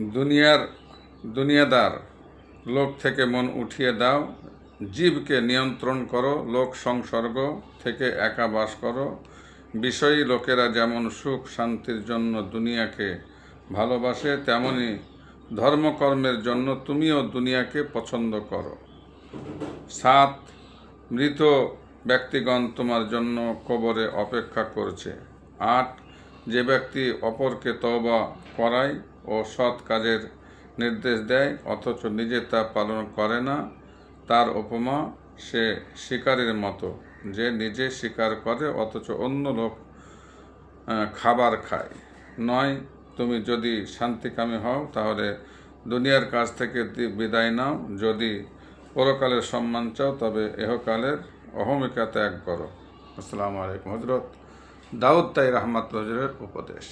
দুনিয়ার দুনিয়াদার লোক থেকে মন উঠিয়ে দাও। জীবকে নিয়ন্ত্রণ করো, লোক সংসর্গ থেকে একা বাস করো। বিষয়ী লোকেরা যেমন সুখ শান্তির জন্য দুনিয়াকে ভালোবাসে, তেমনি ধর্মকর্মের জন্য তুমিও দুনিয়াকে পছন্দ করো। সাত, মৃত ব্যক্তিগণ তোমার জন্য কবরে অপেক্ষা করছে। আট, যে ব্যক্তি অপরকে তওবা করায় ও সৎ কাজের নির্দেশ দেয়, অথচ নিজে তা পালন করে না। তার উপমা, সে শিকারীর মতো। যে নিজে শিকার করে, অথচ অন্য লোক খাবার খায়। নয়, তুমি যদি শান্তিকামী হও, তাহলে দুনিয়ার কাছ থেকে বিদায় নাও। যদি পরকালের সম্মান চাও, তবে এহকালের অহমিকা ত্যাগ করো। আসসালামু আলাইকুম হজরত দাউদ তাই রহমাত হজরের উপদেশ।